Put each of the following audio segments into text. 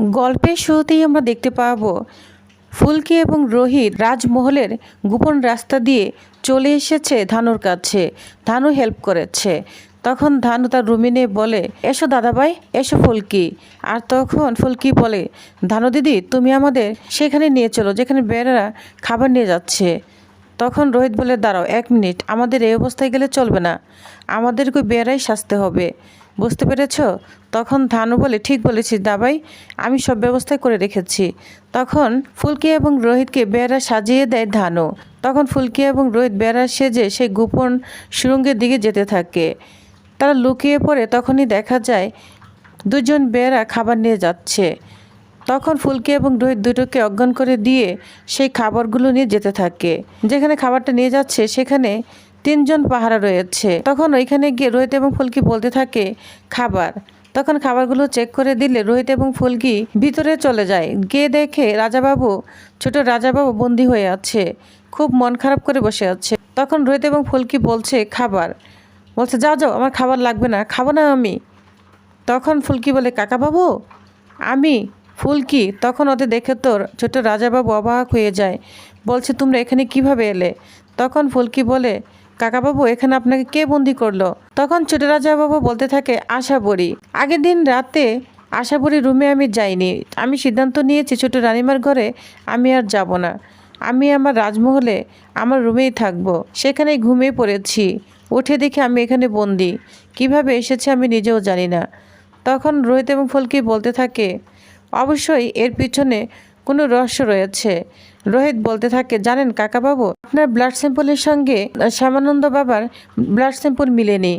গল্পের শুরুতেই আমরা দেখতে পাবো ফুলকি এবং রোহিত রাজমহলের গোপন রাস্তা দিয়ে চলে এসেছে ধানুর কাছে। ধানু হেল্প করেছে। তখন ধানু তার রুমিনে বলে, এসো দাদাভাই, এসো ফুলকি। আর তখন ফুলকি বলে, ধানু দিদি, তুমি আমাদের সেখানে নিয়ে চলো, যেখানে বেড়ারা খাবার নিয়ে যাচ্ছে। তখন রোহিত বলে, দাঁড়াও এক মিনিট, আমাদের এই অবস্থায় গেলে চলবে না। আমাদেরকে বেড়াই সাজতে হবে। বুঝতে পেরেছ? তখন ধানু বলে, ঠিক বলেছিস দাবাই, আমি সব ব্যবস্থা করে রেখেছি। তখন ফুলকি এবং রোহিতকে বেড়া সাজিয়ে দেয় ধানু। তখন ফুলকি এবং রোহিত বেড়া সেজে সেই গোপন সুরঙ্গের দিকে যেতে থাকে। তারা লুকিয়ে পড়ে, তখনই দেখা যায় দুজন বেড়া খাবার নিয়ে যাচ্ছে। তখন ফুলকি এবং রোহিত দুটোকে অজ্ঞান করে দিয়ে সেই খাবারগুলো নিয়ে যেতে থাকে। যেখানে খাবারটা নিয়ে যাচ্ছে, সেখানে তিনজন পাহারা রয়েছে। তখন ওইখানে গিয়ে রোহিত এবং ফুলকি বলতে থাকে, খাবার। তখন খাবারগুলো চেক করে দিলে রোহিত এবং ফুলকি ভিতরে চলে যায়। গিয়ে দেখে রাজাবাবু, ছোট রাজাবাবু বন্দি হয়ে আছে। খুব মন খারাপ করে বসে আছে। তখন রোহিত এবং ফুলকি বলছে, খাবার। বলছে, যাও যাও, আমার খাবার লাগবে না, খাব না আমি। তখন ফুলকি বলে, কাকাবাবু, আমি, ফুলকি। তখন ওদের দেখে তোর ছোট রাজাবাবু অবাক হয়ে যায়। বলছে, তোমরা এখানে কীভাবে এলে? তখন ফুলকি বলে কাকাবাবু, এখানে আপনাকে কে বন্দি করল? তখন ছোট রাজাবাবু বলতে থাকে আশা বড়ি আগের দিন রাতে আশা বড়ি রুমে আমি যাইনি। আমি সিদ্ধান্ত নিয়েছি, ছোট রানিমার ঘরে আমি আর যাব না। আমি আমার রাজমহলে আমার রুমেই থাকব। সেখানেই ঘুমিয়ে পড়েছি। উঠে দেখে আমি এখানে বন্দি। কীভাবে এসেছে আমি নিজেও জানি না। তখন রোহিত এবং ফলকি বলতে থাকে, অবশ্যই এর পিছনে কোনো রহস্য রয়েছে। রোহিত বলতে থাকে, জানেন কাকাবাবু, আপনার ব্লাড স্যাম্পলের সঙ্গে শ্যামানন্দ বাবার ব্লাড স্যাম্পল মিলেনি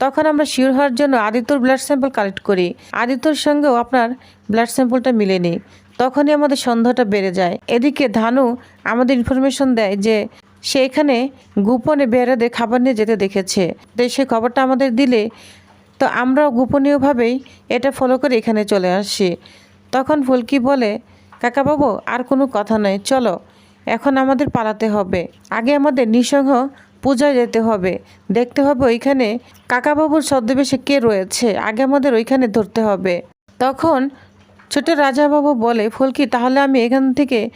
তখন আমরা শিওর হওয়ার জন্য আদিত্যর ব্লাড স্যাম্পল কালেক্ট করি। আদিত্যর সঙ্গেও আপনার ব্লাড স্যাম্পলটা মিলেনি তখনই আমাদের সন্দেহটা বেড়ে যায়। এদিকে ধানু আমাদের ইনফরমেশন দেয় যে, সে এখানে গোপনে বেড়াদের খাবার নিয়ে যেতে দেখেছে। তো সেই খবরটা আমাদের দিলে, তো আমরাও গোপনীয়ভাবেই এটা ফলো করে এখানে চলে আসি। তখন ফুলকি বলে কাকাবাবু, আর কোনো কথা নয়। চলো, এখন আমাদের পালাতে হবে। আগে আমাদের নিঃসঙ্গ পূজায় যেতে হবে। দেখতে হবে ওইখানে কাকাবাবুর ছদ্মবেশে কে রয়েছে। আগে আমাদের ওইখানে ধরতে হবে। তখন ছোট রাজাবাবু বলে, ফুলকি, তাহলে আমি এখান থেকে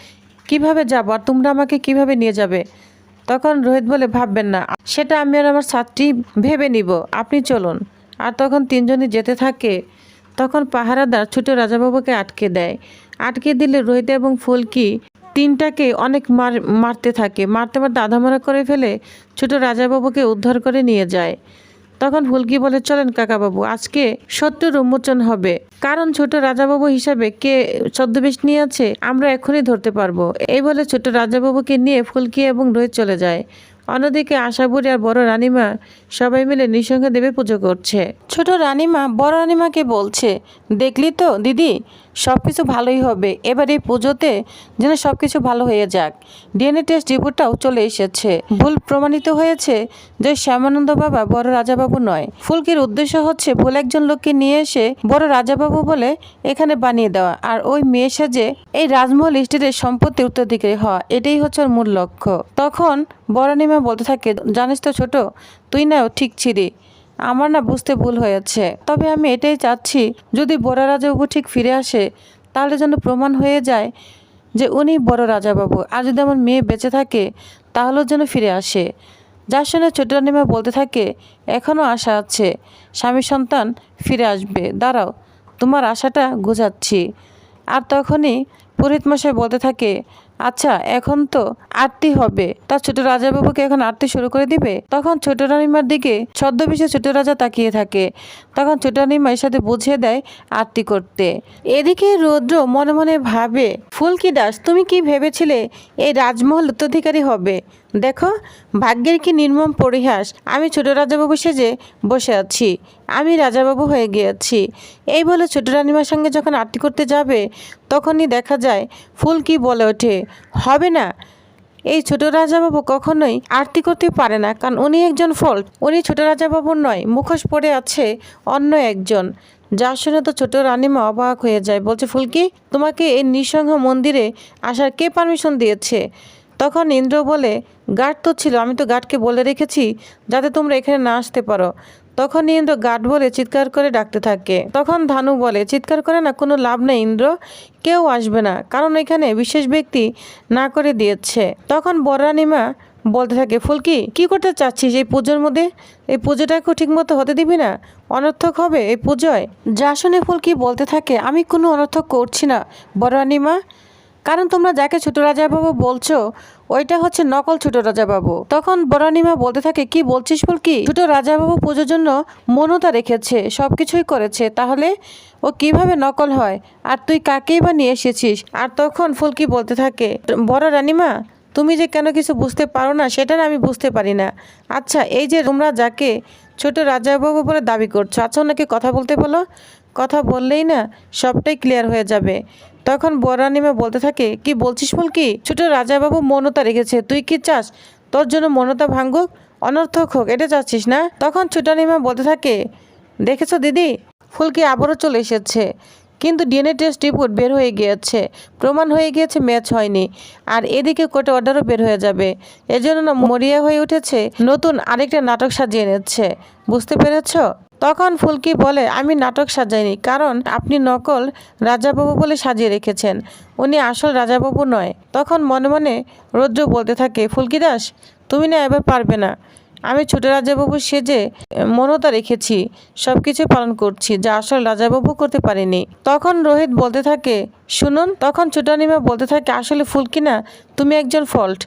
কীভাবে যাব? আর তোমরা আমাকে কীভাবে নিয়ে যাবে? তখন রোহিত বলে, ভাববেন না। সেটা আমি আর আমার ছাত্রী ভেবে নিব। আপনি চলুন। আর তখন তিনজনই যেতে থাকে তখন পাহারাদার ছোট রাজাবাবুকে আটকে দেয়। আটকে দিলে রোহিত এবং ফুলকি তিনটাকে অনেক মার, মারতে থাকে। মারতে মারতে আধামারা করে ফেলে ছোট রাজাবাবুকে উদ্ধার করে নিয়ে যায়। তখন ফুলকি বলে, চলেন কাকাবাবু, আজকে সত্যের উন্মোচন হবে। কারণ ছোট রাজাবাবু হিসাবে কে ছদ্মবেশ নিয়ে আছে, আমরা এখনই ধরতে পারব। এই বলে ছোট রাজাবাবুকে নিয়ে ফুলকি এবং রোহিত চলে যায়। অন্যদিকে আশাবুড়ি আর বড় রানিমা সবাই মিলে নিঃসঙ্গে দেবে পুজো করছে। ছোট রানিমা, বড় রানিমাকে বলছে, দেখলি তো, দিদি সব কিছু ভালোই হবে। এবার এই পুজোতে যেন সব কিছু ভালো হয়ে যাক। ডিএনএ টেস্ট রিপোর্টটাও চলে এসেছে। ভুল প্রমাণিত হয়েছে যে শ্যামানন্দ বাবা বড় রাজাবাবু নয়। ফুলকির উদ্দেশ্য হচ্ছে ভুল একজন লোককে নিয়ে এসে বড় রাজাবাবু বলে এখানে বানিয়ে দেওয়া আর ওই মেয়ে সাজে এই রাজমহল স্টেটের সম্পত্তি উত্তরাধিকারী হওয়া। এটাই হচ্ছে ওর মূল লক্ষ্য। তখন বড়ানিমা বলতে থাকে, জানিস তো ছোট, তুই না ঠিক ছিলি আমার না বুঝতে ভুল হয়েছে। তবে আমি এটাই চাচ্ছি, যদি বড় রাজাবাবু ঠিক ফিরে আসে, তাহলে যেন প্রমাণ হয়ে যায় যে উনি বড় রাজাবাবু। আর যদি আমার মেয়ে বেঁচে থাকে, তাহলেও যেন ফিরে আসে। যার শুনে ছোট রানিমা বলতে থাকে এখনও আশা আছে, স্বামী সন্তান ফিরে আসবে। দাঁড়াও, তোমার আশাটা গোছাচ্ছি আর তখনই পুরোহিত মশাই বলতে থাকে আচ্ছা এখন তো আরতি হবে। তার ছোট রাজাবাবুকে এখন আরতি শুরু করে দিবে? তখন ছোট রানিমার দিকে ছদ্মবেশে ছোট রাজা তাকিয়ে থাকে। তখন ছোট রানিমা এর সাথে বুঝিয়ে দেয় আরতি করতে। এদিকে রৌদ্র মনে মনে ভাবে ফুলকি দাস তুমি কি ভেবেছিলে এই রাজমহল উত্তরাধিকারী হবে? দেখো, ভাগ্যের কি নির্মম পরিহাস। আমি ছোট রাজাবাবু সেজে বসে আছি। আমি রাজাবাবু হয়ে গিয়েছি। এই বলে ছোট রানিমার সঙ্গে যখন আরতি করতে যাবে, তখনই দেখা যায় ফুল কি বলে ওঠে। হবে না। এই ছোট রাজাবাবু কখনোই আরতি করতে পারে না, কারণ উনি একজন ফল্ট। উনি ছোট রাজাবাবুর নয়, মুখোশ পড়ে আছে অন্য একজন। যার শুনে তো ছোট রানিমা অবাক হয়ে যায়। বলছে, ফুলকি, তোমাকে এই নৃসংহ মন্দিরে আসার কে পারমিশন দিয়েছে? তখন ইন্দ্র বলে গার্ড তো ছিল, আমি তো গার্ডকে বলে রেখেছি যাতে তোমরা এখানে না আসতে পারো। তখন ইন্দ্র গার্ড বলে চিৎকার করে ডাকতে থাকে। তখন ধানু বলে, চিৎকার করে না, কোনো লাভ নেই ইন্দ্র, কেউ আসবে না, কারণ এখানে বিশেষ ব্যক্তি না করে দিয়েছে। তখন বরানিমা বলতে থাকে, ফুলকি, কি করতে চাচ্ছিস এই পুজোর মধ্যে? এই পুজোটাকে ঠিক মতো হতে দিবি না? অনর্থক হবে এই পুজোয়? যা শুনে ফুলকি বলতে থাকে, আমি কোনো অনর্থক করছি না, বরানিমা। কারণ তোমরা যাকে ছোট রাজাবাবু বলছো, ওইটা হচ্ছে নকল ছোট রাজাবাবু। তখন বরানিমা বলতে থাকে, কি বলছিস বল কি ছোট রাজাবাবু পুজোর জন্য মনতা রেখেছে সব কিছুই করেছে, তাহলে ও কীভাবে নকল হয়? আর তুই কাকেই বা নিয়ে এসেছিস? আর তখন ফুলকি বলতে থাকে, বড় রানিমা, তুমি যে কেন কিছু বুঝতে পারো না, সেটা আমি বুঝতে পারি না। আচ্ছা এই যে তোমরা যাকে ছোট রাজাবাবু বলে দাবি করছ আচ্ছা ওনাকে কথা বলতে বলো। কথা বললেই না, সবটাই ক্লিয়ার হয়ে যাবে। তখন বরানিমা বলতে থাকে, কি বলছিস বল কি ছোট রাজাবাবু মনতা রেখেছে, তুই কি চাস? তোর জন্য মনতা ভাঙ্গুক অনর্থক হোক, এটা চাচ্ছিস না? তখন ছোটানিমা বলতে থাকে, দেখেছ দিদি, ফুলকি আবারও চলে এসেছে। কিন্তু ডিএনএ টেস্ট রিপোর্ট বের হয়ে গিয়েছে। প্রমাণ হয়ে গিয়েছে ম্যাচ হয়নি। আর এদিকে কোর্টে অর্ডারও বের হয়ে যাবে। এজন্য মরিয়া হয়ে উঠেছে, নতুন আরেকটা নাটক সাজিয়ে নিচ্ছে বুঝতে পেরেছ? তখন ফুলকি বলে, আমি নাটক সাজাইনি, কারণ আপনি নকল রাজাবাবু বলে সাজিয়ে রেখেছেন। উনি আসল রাজাবাবু নয়। তখন মনে মনে রৌদ্র বলতে থাকে, ফুলকি দাস, তুমি না এবার পারবে না। আমি ছোট রাজাবাবু সেজে মনতা রেখেছি সব কিছু পালন করছি, যা আসল রাজাবাবু করতে পারেনি। তখন রোহিত বলতে থাকে, শুনুন, তখন ছোটানিমা বলতে থাকে, আসলে ফুলকি না, তুমি একজন ফল্ট।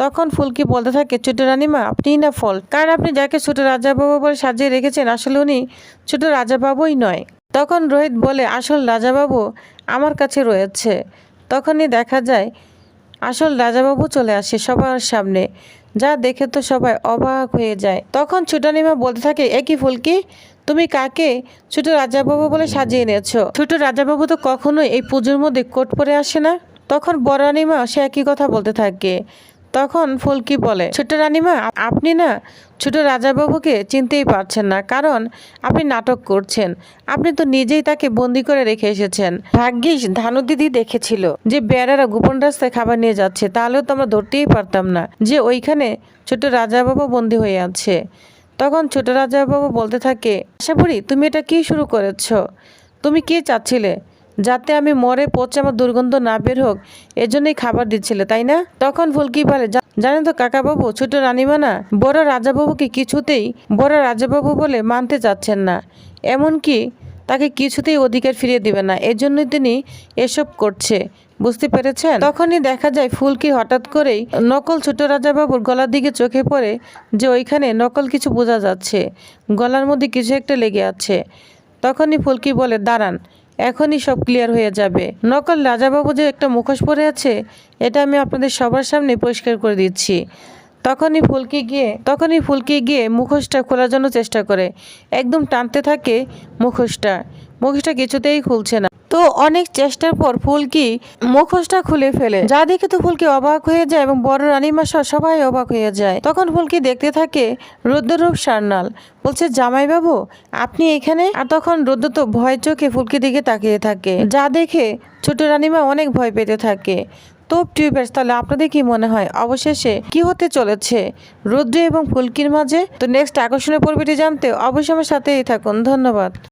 তখন ফুলকি বলতে থাকে ছোট রানিমা, আপনিই না ফল। কারণ আপনি যাকে ছোট রাজাবাবু বলে সাজিয়ে রেখেছেন, আসলে উনি ছোট রাজাবাবুই নয়। তখন রোহিত বলে, আসল রাজাবাবু আমার কাছে রয়েছে। তখনই দেখা যায়, আসল রাজাবাবু চলে আসে সবার সামনে। যা দেখে তো সবাই অবাক হয়ে যায়। তখন ছোটানিমা বলতে থাকে একই ফুলকি? তুমি কাকে ছোট রাজাবাবু বলে সাজিয়ে এনেছো? ছোট রাজাবাবু তো কখনোই এই পুজোর মধ্যে কোট পরে আসে না? তখন বড় রানিমা সে একই কথা বলতে থাকে তখন ফুলকি বলে ছোট রানিমা আপ- আপনি না ছোট রাজাবাবুকে চিনতেই পারছেন না, কারণ আপনি নাটক করছেন। আপনি তো নিজেই তাকে বন্দি করে রেখে এসেছেন। ভাগ্যিস ধানু দিদি দেখেছিল যে বেড়ারা গোপন রাস্তায় খাবার নিয়ে যাচ্ছে, তাহলেও তো আমরা ধরতেই পারতাম না যে ওইখানে ছোট রাজাবাবু বন্দি হয়ে আছে। তখন ছোট রাজাবাবু বলতে থাকে, আশা করি তুমি এটা কি শুরু করেছ? তুমি কি চাচ্ছিলে? যাতে আমি মরে পচে আমার দুর্গন্ধ না বের হোক, এজন্যই খাবার দিচ্ছিলে, তাই না? তখন ফুলকি বলে "জা- জানেন তো কাকাবাবু, ছোট রানিমা না, বড় রাজাবাবুকে কিছুতেই, বড় রাজাবাবু বলে মানতে চাচ্ছেন না। এমনকি তাকে কিছুতেই অধিকার ফিরিয়ে দিবে না, এজন্যই তিনি এসব করছে। বুঝতে পেরেছেন? তখনই দেখা যায় ফুলকি হঠাৎ করেই নকল ছোট রাজাবাবুর গলার দিকে চোখে পড়ে যে ওইখানে নকল কিছু বোঝা যাচ্ছে। গলার মধ্যে কিছু একটা লেগে আছে। তখনই ফুলকি বলে, দাঁড়ান এখনই সব ক্লিয়ার হয়ে যাবে। নকল রাজাবাবু যে একটা মুখোশ পরে আছে, এটা আমি আপনাদের সবার সামনে পরিষ্কার করে দিচ্ছি। তখনই ফুলকি গিয়ে, তখনই ফুলকি গিয়ে মুখোশটা খোলার জন্য চেষ্টা করে। একদম টানতে থাকে মুখোশটা। মুখোশটা কিছুতেই খুলছে না। তো অনেক চেষ্টার পর ফুলকি মুখোশটা খুলে ফেলে। যা দেখে তো ফুলকি অবাক হয়ে যায় এবং বড় রানীমা সহ সবাই অবাক হয়ে যায়। তখন ফুলকি দেখতে থাকে রুদ্ররূপ সান্যাল। বলছে, জামাইবাবু, আপনি এখানে? আর তখন রুদ্র তো ভয় চোখে ফুলকি দিকে তাকিয়ে থাকে। যা দেখে ছোট রানীমা অনেক ভয় পেতে থাকে। তো টিউবার্স, তাহলে আপনাদের কি মনে হয়? অবশেষে কি হতে চলেছে? রুদ্র এবং ফুলকির মাঝে। তো নেক্সট আকর্ষণীয় পর্বটি জানতে অবশ্যই আমার সাথেই থাকুন। ধন্যবাদ।